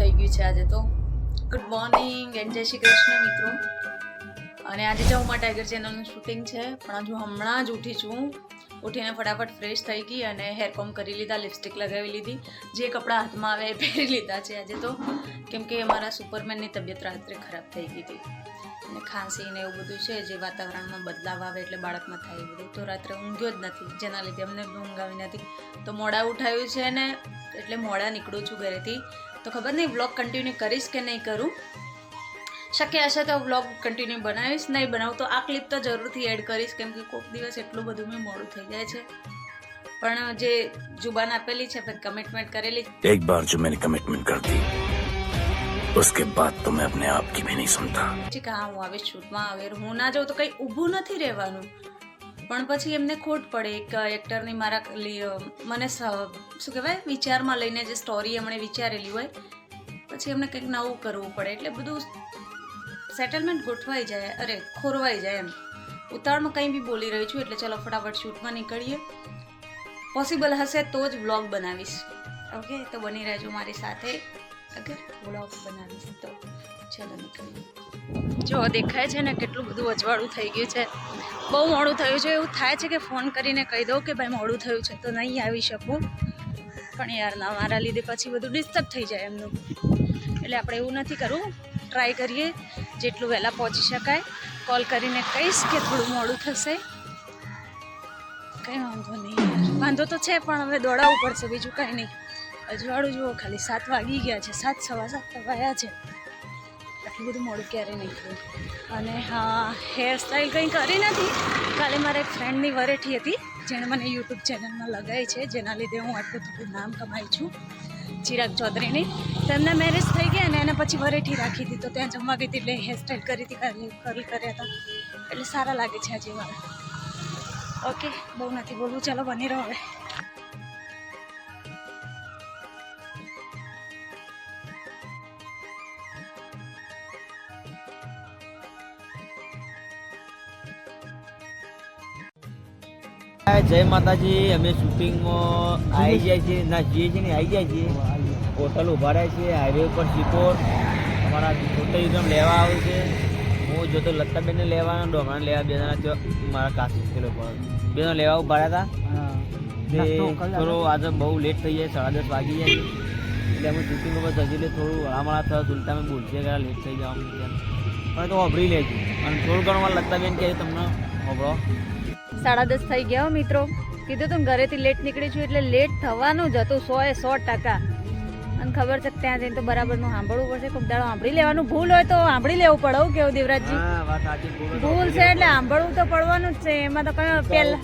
થઈ ગયું છે આજે તો. ગુડ મોર્નિંગ એન્ડ જય શ્રી કૃષ્ણ મિત્રો. અને આજે જો ઉમા ટાઈગર ચેનલનું શૂટિંગ છે, પણ હજુ હમણાં જ ઉઠી છું. ઉઠીને ફટાફટ ફ્રેશ થઈ ગઈ અને હેરકોમ કરી લીધા લિપસ્ટિક લગાવી લીધી. જે કપડાં હાથમાં આવે એ પહેરી લીધા છે આજે તો. કેમ કે મારા સુપરમેનની તબિયત રાત્રે ખરાબ થઈ ગઈ હતી. અને ખાંસી ને એવું બધું છે, જે વાતાવરણમાં બદલાવ આવે એટલે બાળકમાં થાય બધું. તો રાત્રે ઊંઘ્યો જ નથી, જેના લીધે અમને ઊંઘ આવી નથી. તો મોડા ઉઠાયું છે ને, એટલે મોડા નીકળું છું ઘરેથી. તો ખબર નહીં વ્લોગ કન્ટિન્યુ કરીશ કે નહીં કરું શક્ય હશે તો વ્લોગ કન્ટિન્યુ બનાવીશ નહીં બનાવું તો આ ક્લિપ તો જરૂરથી એડ કરીશ કેમ કે કોઈક દિવસ એટલું બધું મેં મોડું થઈ જાય છે પણ જે જુબાન આપેલી છે કમિટમેન્ટ કરેલી एक बार जो मैंने कमिटमेंट कर दी उसके बाद तो मैं अपने आप की भी नहीं सुनता છે કે હા હું આવીશ શૂટમાં આવે હું ના જાઉં તો કંઈ ઊભું નથી રહેવાનું પણ પછી એમને ખોટ પડે એક એક્ટરની મારા મને શું કહેવાય, વિચારમાં લઈને જે સ્ટોરી એમણે વિચારેલી હોય, પછી એમને કંઈક નવું કરવું પડે. એટલે બધું સેટલમેન્ટ ગોઠવાઈ જાય, અરે, ખોરવાઈ જાય એમ. ઉતાવળમાં કંઈ બી બોલી રહી છું, એટલે ચલો ફટાફટ શૂટમાં નીકળીએ. પોસિબલ હશે તો જ વ્લોગ બનાવીશ. ઓકે તો બની રહેજો મારી સાથે. અગર વ્લોગ બનાવીશ તો ચલો નીકળીએ. જો, દેખાય છે ને કેટલું બધું અજવાળું થઈ ગયું છે. બહુ મોડું થયું છે. એવું થાય છે કે ફોન કરીને કહી દઉં કે ભાઈ મોડું થયું છે તો નહીં આવી શકું. પણ યાર, ના, મારા લીધે પછી બધું ડિસ્ટર્બ થઈ જાય એમનું. એટલે આપણે એવું નથી કરવું. ટ્રાય કરીએ. જેટલું વહેલા પહોંચી શકાય. કોલ કરીને કહીશ કે થોડું મોડું થશે. કંઈ વાંધો નહીં વાંધો તો છે, પણ હવે દોડાવવું પડશે. બીજું કાંઈ નહીં. અજવાળું જુઓ, ખાલી સાત વાગી ગયા છે, સાત, સવા સાત વાયા છે. આટલું બધું મોડું ક્યારે નહીં થયું. અને હા હેરસ્ટાઈલ કંઈ કરી નથી. કાલે મારા એક ફ્રેન્ડની વરેઠી હતી, જેણે મને યુટ્યુબ ચેનલમાં લગાવી છે, જેના લીધે હું આટલું થોડું નામ કમાઈ છું. ચિરાગ ચૌધરીની. તેમના મેરેજ થઈ ગયા અને એને પછી વરેઠી રાખી હતી તો ત્યાં જમવા ગઈ હતી એટલે હેરસ્ટાઈલ કરી હતી, કરી કર્યા હતા. એટલે સારા લાગે છે આજે મારા. ઓકે બહુ નથી બોલવું. ચાલો બની રહો હવે. જય માતાજી અમે શૂટિંગમાં આવી જાય છે ના જઈએ છીએ ને આવી જાય છીએ. હોટલ ઊભા રહ્યા છે હાઈવે ઉપર સિપોર અમારા એકદમ લેવા આવે છે. હું જોતો લત્તાબેનને લેવાના ડોમરાને લેવા બે જણા મારા કાશી પેલો પર બે જણા લેવા ઊભા રહ્યા હતા. તે થોડો આજે બહુ લેટ થઈ જાય સાડા દસ વાગી જાય. એટલે અમે શૂટિંગ ઉપર જજી લે થોડું હળામળા થયા મેં બોલશે કે લેટ થઈ જવાનું પણ તો હોભળી લેજો. અને થોડું ઘણું મારા લત્તાબેન કહે તમને હોભળો. સાડા દસ થઈ ગયા હો મિત્રો. કીધું તું ઘરેથી લેટ નીકળી છું એટલે લેટ થવાનું જ હતું સો એ સો ટકા. અને ખબર છે ત્યાં જઈને તો બરાબરનું સાંભળવું પડશે. કોઈક દાડો સાંભળી લેવાનું ભૂલ હોય તો સાંભળી લેવું પડે એવું કેવું દેવરાજજી? ભૂલ છે એટલે સાંભળવું તો પડવાનું જ છે. એમાં તો કઈ પહેલા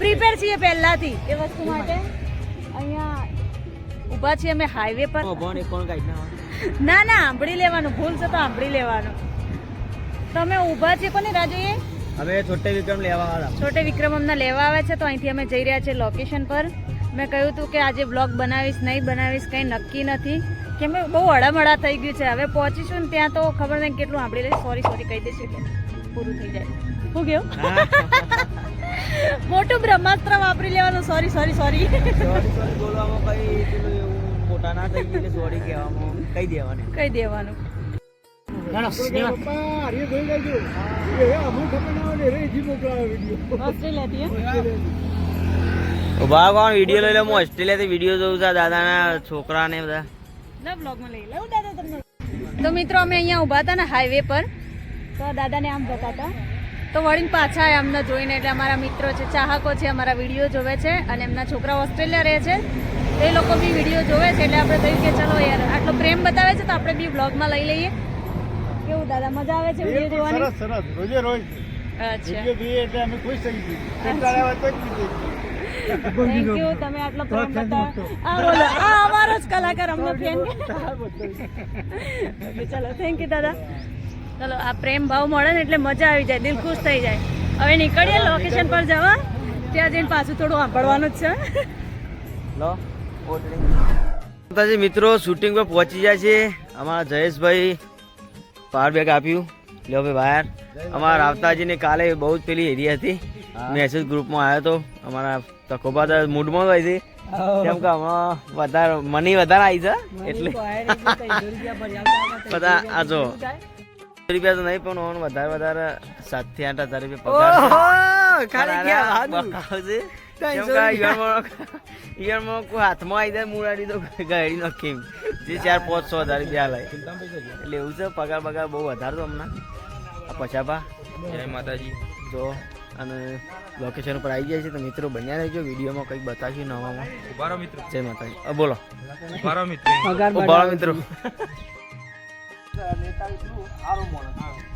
પ્રિપેર છીએ પહેલાથી એ વસ્તુ માટે. અહીંયા ઊભા છીએ અમે હાઈવે પર. ના ના સાંભળી લેવાનું. ભૂલ છે તો સાંભળી લેવાનું. તમે ઊભા છીએ કોની રાહ જોઈએ? હવે છોટે વિક્રમ લેવા આવ્યા છોટે વિક્રમ અમને લેવા આવે છે તો અહીંથી અમે જઈ રહ્યા છીએ લોકેશન પર. મેં કહ્યું હતું કે આજે બ્લોગ બનાવીશ નહીં બનાવીશ કંઈ નક્કી નથી. કે મેં બહુ અડામડા થઈ ગયું છે. હવે પહોંચીશું ને ત્યાં તો ખબર નહીં કેટલું આપણે લઈશ. સોરી સોરી કહી દઈશું કે પૂરું થઈ જાય. શું ગયો? મોટું બ્રહ્માસ્ત્ર વાપરી લેવાનું. સોરી સોરી સોરી બોલવામાં કઈ મોટા ના થઈ ગયું સોરી કહેવામાં. કહી દેવાનું. કહી દેવાનું. ઊભા કોણ વીડિયો લઈ લે? હું ઓસ્ટ્રેલિયાથી વીડિયો જોઉં છું દાદાના છોકરા ને બધા. ના બ્લોગમાં લઈ લઉં દાદા તમને. તો મિત્રો અમે અહીંયા ઊભા હતા ને હાઈવે પર. તો દાદાને આમ જતા તો વળીને પાછા આવ્યા અમને જોઈને એટલે અમારા મિત્રો છે ચાહકો છે અમારા વીડિયો જોવે છે અને એમના છોકરા ઓસ્ટ્રેલિયા રહે છે. એ લોકો બી વીડિયો જોવે છે એટલે આપણે કહ્યું કે ચલો યાર આટલો પ્રેમ બતાવે છે તો આપણે બી બ્લોગમાં લઈ લઈએ. દાદા મજા આવે છે વીડિયો જોવાની? સરસ સરસ. રોજે રોજ. વીડિયો જોઈએ એટલે અમે ખુશ થઈ ગઈ કંટાળા આવ્યા તો થેન્ક યુ તમે આટલો પ્રેમ બતાવો. આ બોલો. આ અમારો જ કલાકાર અમને ફેન ચલો થેન્ક યુ દાદા. ચલો આ પ્રેમ ભાવ મળે ને એટલે મજા આવી જાય દિલ ખુશ થઈ જાય. હવે નીકળીએ લોકેશન પર જવા. ત્યાં જઈને પાછું થોડું સાંભળવાનું જ છે. લો માતાજી મિત્રો શૂટિંગ પર પહોંચી જાય છે અમારા જયેશભાઈ. પાવર બેગ આપ્યું. લ્યો ભાઈ બહાર. અમારા રાવતાજીને કાલે બહુ જ પેલી હેરી હતી. મેસેજ ગ્રુપમાં આવ્યો હતો અમારા તકોબા મૂડમાં હોય હતી કેમ કે હમણાં વધારે મની વધારે આવી છે. એટલે બધા આ જો. રૂપિયા તો નહીં પણ વધારે વધારે સાતથી આઠ હજાર રૂપિયા પગાર છે. ઈયળમાં કોઈ હાથમાં આવી જાય મુરાડી તો ગાડી નાખી જે ચાર પાંચ સો હજાર રૂપિયા લાય એટલે એવું છે પગાર પગાર બહુ વધારે તો હમણાં. આ પછાપા જય માતાજી. જો અને લોકેશન ઉપર આવી જાય છે તો મિત્રો બન્યા રહેજો. વિડીયોમાં કંઈક બતાવશું નવામાં. ઉભારો મિત્રો. જય માતાજી. અ, બોલો. ઉભારો મિત્રો. ઉભારો મિત્રો. નેતા માણસ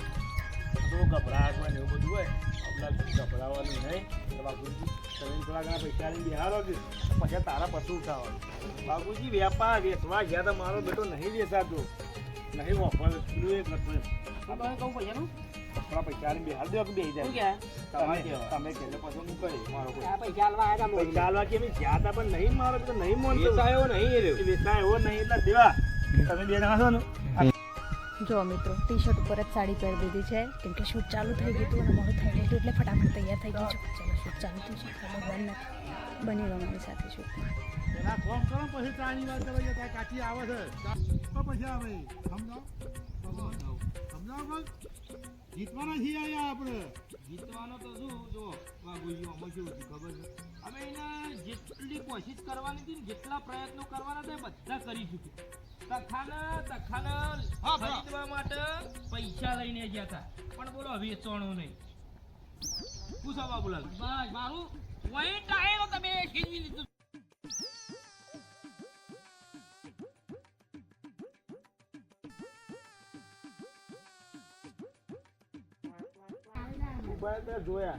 તો ગભરાટ હોય ને એવું બધું હોય. આપણા ગભરાવાનું નહીં. બાપુજી તમે થોડા ઘણા પૈસા લઈને બિહારો કે પછી તારા પશુ ઉઠાવવાનું બાપુજી વેપાર વેચવા ગયા તો મારો બેટો નહીં વેચાતો. નહીં ઓફર પેલું એક નથી તમે કહું પૈસાનું થોડા પૈસા લઈને બિહાર દો જાય તમે તમે કહેલે પછી હું મારો પૈસા કે હતા પણ નહીં મારો બેટો નહીં માનતો. વેચાયો નહીં એ વેચાય નહીં એટલે દેવા. તમે બે જણા છો ને. જો મિત્રો ટી શર્ટ ઉપર જ સાડી પહેરી દીધી છે. કેમ કે શૂટ ચાલુ થઈ ગયું હતું અને મોડું થઈ ગયું એટલે ફટાફટ તૈયાર થઈ ગઈ છું. શૂટ ચાલુ થયું છે. બની ગયો મારી સાથે શૂટમાં એના ફોન કરો પછી ચાની વાત કરો ત્યાં કાચી આવે છે. તો પછી આવે. સમજાવો? સમજાવો. બસ? જીતવાના છીએ અહીંયા આપણે. જીતવાનો તો શું? જો વાઘુજી અમે શું ખબર છે? અમે એને જેટલી કોશિશ કરવાની હતી ને જેટલા પ્રયત્નો કરવાના હતા બધા કરી ચૂક્યું. તખાને તખાને ખરીદવા માટે પૈસા લઈને ગયા હતા. પણ બોલો વેચવાનું નહીં. પૂછો બાબુલાલ બસ મારું પોઈન્ટ આવેલો જોયા.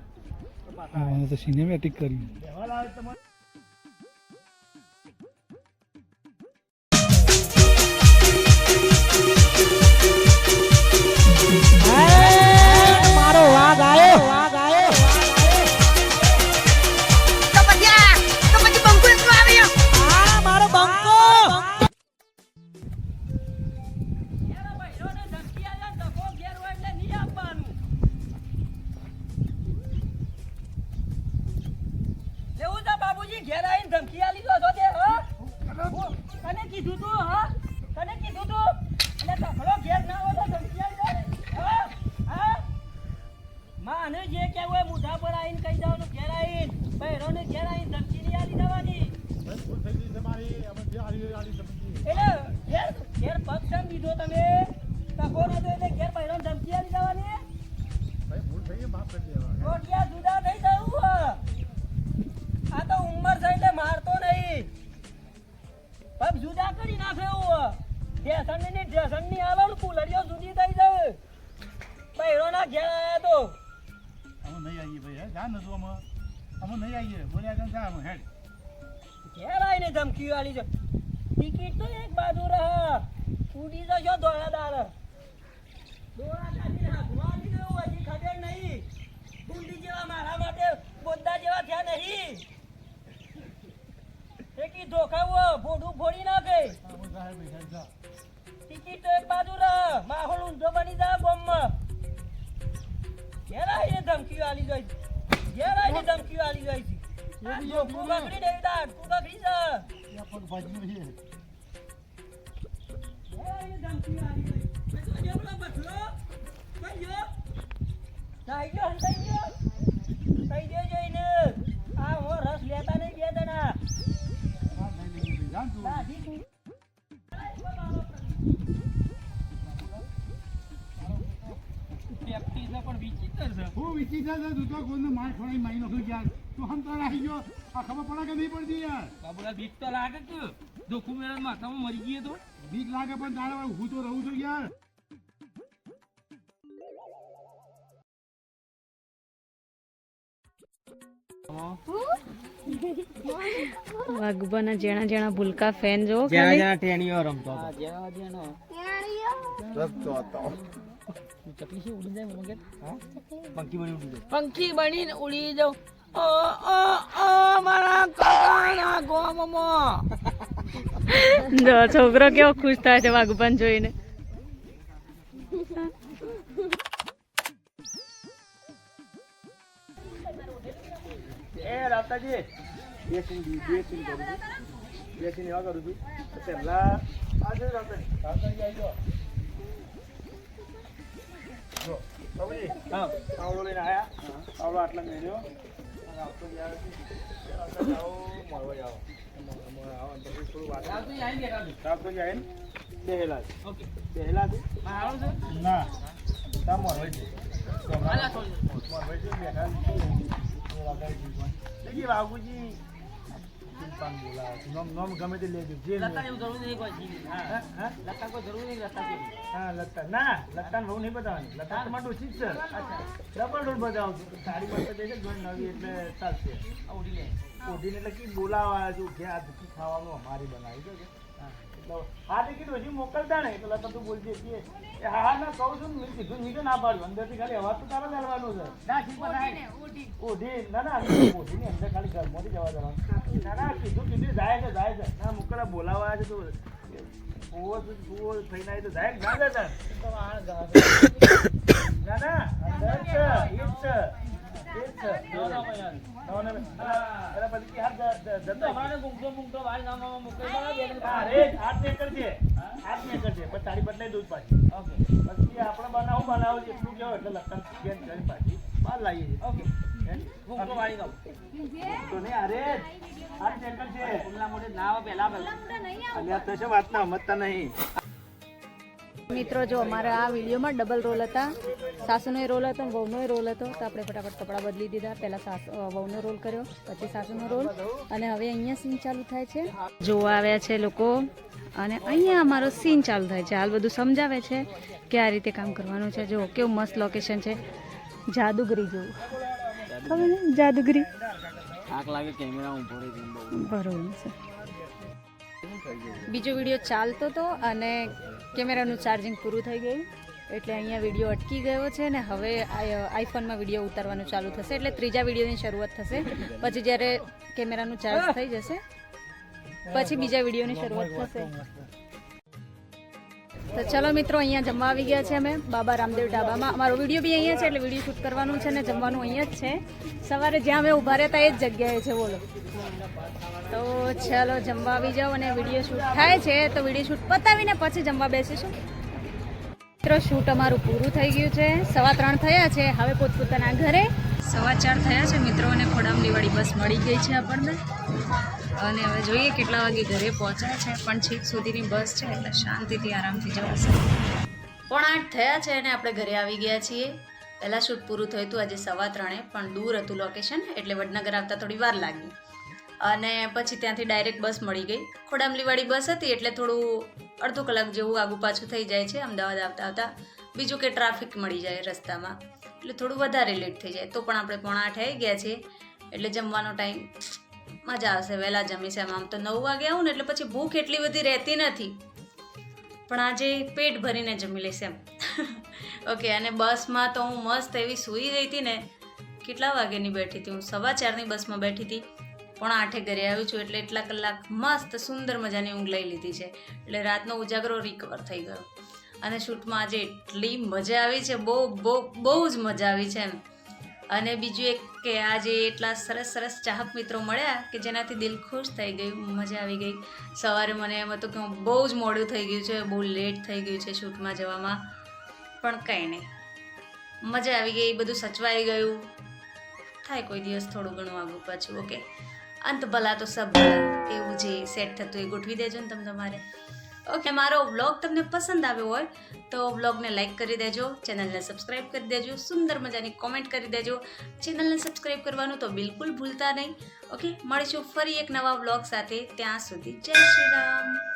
તો સિનેમેટિક કર્યું. ના ઘેર આયા તો અમે નહીં આવીએ ભાઈ જા નતું અમે અમે નહીં આવીએ. બોલ્યા કેમ જા અમે હેડ. ઘેર આવીને ધમકી વાળી છે ટિકિટ તો એક બાજુ રહે. ઉડી જશો દોડાદાર. દોડા કાઢીને હાથમાં ગયું હજી ખબર નહીં. બુંદી જેવા મારા માટે બોદ્દા જેવા થયા નહીં. એકી ધોખાવો ભોડું ફોડી નાખે. અમે જા ભાઈ હેડ જા. ટિકિટ તો એક બાજુ રહે. માહોલ ઊંધો બની જાય બોમ્બમાં. ઘેર આવીને ધમકી વાળી જાય છે. ઘેર આવીને ધમકી વાળી જાય છે. તું પગ ભાજી રહીએ થઈ ગયો થઈ ગયો. થઈ ગયો જોઈને હું સીધા દૂધો તું માર ખવડાવી મારી નાખ્યો યાર તું હમ તાર આવી ગયો. આ ખબર પડે કે નહીં પડતી યાર? બાબુલા બીક તો લાગે કે જોખું મેળા માથામાં મરી ગઈ તો? બીક લાગે પણ તારે હું તો રહું છું યાર. વાઘબાના જેણા જેણા ભૂલકા ફેન જો જેણા જેણા ટેણીઓ રમતો હતો. પંખી બની ઉડી જાય. પંખી બનીને ઉડી જાઉં. ઓ ઓ ઓ મારા કાકાના ગોમમાં. જો છોકરો કેવો ખુશ થાય છે વાઘબાન જોઈને. એ રાતાજી બે સીન બી બે સીન કરું છું. બેસીન એવા કરું છું. પહેલા આજે છે રાતડી રાતડી આવી જાઓ. જો બાબુજી હા પાવડો લઈને આયા પાવડો આટલા મેળ્યો અને આવતો જે આવે છે આવતા જાઓ મળવા જાઓ મળ- અહીં બેઠા છું. છે છે છે છે છે નોમ નોમ ગમે તે લેજો જે લતા એવું જરૂર નહીં કોઈ. હા. હા લતા કોઈ જરૂર નહીં લતા જેવું. હા લતા. ના લતા બહુ નહીં બતાવવાની. લતા તો માટે ઓછી છે. ડબલ ડોલ બતાવું છું. પાસે દેશે જોઈ નવી એટલે ચાલશે. ઉડી ઓઢીને એટલે કે બોલાવા જો કે આ દુઃખી ખાવાનું અમારી બનાવી દો કે હા. આ ટિકિટ હજી મોકલતા ને પેલા તો તું બોલજે કે હા હા ના કહું છું ને મેં કીધું નીચે ના પાડ્યું અંદરથી ખાલી અવાજ તો તારા ચાલવાનું છે. ના, શીખવા ઓઢી. ના ના ઓઢીની અંદર ખાલી ઘરમાંથી જવા દેવાનું. ના ના કીધું કીધું જાય છે જાય છે. ના મોકલા બોલાવા છે તો તો ઓવો થઈને આવી તો જાય ના ના ના. અંદર છે તારી બદલાઈ દઉં પાછી પછી આપણે બનાવું બનાવું એટલું કેવો એટલે લખન પાછી બહાર લાવીએ છીએ ઓકે હે? ગુંગઠો વાળી દો તો નહીં અરે હાથ ને સમજતા નહીં મિત્રો જો અમારા આ વિડીયોમાં ડબલ રોલ હતા. સાસુનો રોલ હતો અને વહુનો રોલ હતો. તો આપણે ફટાફટ કપડાં બદલી દીધા. પહેલાં સાસુ વહુનો રોલ કર્યો પછી સાસુનો રોલ અને હવે અહીંયા સીન ચાલુ થાય છે. જોવા આવ્યા છે લોકો. અને અહીંયા અમારો સીન ચાલુ થાય છે. હાલ બધું સમજાવે છે કે આ રીતે કામ કરવાનું છે. જો કેવું મસ્ત લોકેશન છે. જાદુગરી જેવું. ખબર ને જાદુગરી. આંખ લાગે કેમેરા બરોબર છે. બીજો વીડિયો ચાલતો હતો અને કેમેરાનું ચાર્જિંગ પૂરું થઈ ગયું. એટલે અહીંયા વીડિયો અટકી ગયો છે ને હવે આઈફોનમાં વીડિયો ઉતારવાનું ચાલુ થશે. એટલે ત્રીજા વિડીયોની શરૂઆત થશે. પછી જ્યારે કેમેરાનું ચાર્જ થઈ જશે, પછી બીજા વિડીયોની શરૂઆત થશે. તો ચલો મિત્રો, અહીંયા જમવા આવી ગયા છે અમે. બાબા રામદેવ ઢાબામાં. અમારો વીડિયો બી અહીંયા છે, એટલે વીડિયો શૂટ કરવાનું છે ને જમવાનું અહીંયા જ છે. સવારે જ્યાં અમે ઊભા રહેતા એ જ જગ્યાએ છે, બોલો. તો ચાલો જમવા આવી જાઓ અને વીડિયો શૂટ થાય છે તો વીડિયો શૂટ પતાવીને પછી જમવા બેસીશું. મિત્રો શૂટ અમારું પૂરું થઈ ગયું છે. સવા ત્રણ થયા છે. હવે પોતપોતાના ઘરે. સવા ચાર થયા છે. મિત્રો અને ખોડામની વાળી બસ મળી ગઈ છે આપણને. અને હવે જોઈએ કેટલા વાગે ઘરે પહોંચ્યા છે. પણ છેક સુધીની બસ છે, એટલે શાંતિથી આરામથી જવાશે. પણ આઠ થયા છે અને આપણે ઘરે આવી ગયા છીએ. પહેલાં શૂટ પૂરું થયું હતું આજે સવા ત્રણે, પણ દૂર હતું લોકેશન એટલે વડનગર આવતા થોડી વાર લાગી. અને પછી ત્યાંથી ડાયરેક્ટ બસ મળી ગઈ. ખોડામલીવાળી બસ હતી એટલે થોડું અડધો કલાક જેવું આગુ પાછું થઈ જાય છે અમદાવાદ આવતા આવતા. બીજું કે ટ્રાફિક મળી જાય રસ્તામાં. એટલે થોડું વધારે લેટ થઈ જાય. તો પણ આપણે પોણા આઠ આવી ગયા છીએ. એટલે જમવાનો ટાઈમ મજા આવશે. વહેલા જમીશ એમ આમ તો નવ વાગે આવું ને એટલે પછી ભૂખ એટલી બધી રહેતી નથી. પણ આજે પેટ ભરીને જમી લઈશ એમ. ઓકે અને બસમાં તો હું મસ્ત એવી સૂઈ ગઈ હતી ને. કેટલા વાગ્યાની બેઠી હતી હું? સવા ચારની બસમાં બેઠી હતી. પણ આઠે ઘરે આવી છું એટલે એટલા કલાક મસ્ત સુંદર મજાની ઊંઘ લઈ લીધી છે. એટલે રાતનો ઉજાગરો રિકવર થઈ ગયો. અને શૂટમાં આજે એટલી મજા આવી છે, બહુ બહુ બહુ જ મજા આવી છે એમ. અને બીજું એક કે આજે એટલા સરસ સરસ ચાહક મિત્રો મળ્યા કે જેનાથી દિલ ખુશ થઈ ગયું મજા આવી ગઈ. સવારે મને એમ હતું કે હું બહુ જ મોડું થઈ ગયું છે, બહુ લેટ થઈ ગયું છે શૂટમાં જવામાં. પણ કંઈ નહીં. મજા આવી ગઈ બધું સચવાઈ ગયું. થાય કોઈ દિવસ થોડું ઘણું આગું પાછું ઓકે અંત ભલા તો સબ એવું જે સેટ થતું એ ગોઠવી દેજો ને તમે તમારે. ઓકે મારો વ્લોગ તમને પસંદ આવ્યો હોય તો વ્લોગને લાઈક કરી દેજો ચેનલને સબસ્ક્રાઈબ કરી દેજો, સુંદર મજાની કોમેન્ટ કરી દેજો. ચેનલને સબસ્ક્રાઈબ કરવાનું તો બિલકુલ ભૂલતા નહીં. ઓકે મળીશું ફરી એક નવા વ્લોગ સાથે. ત્યાં સુધી જય શ્રી રામ.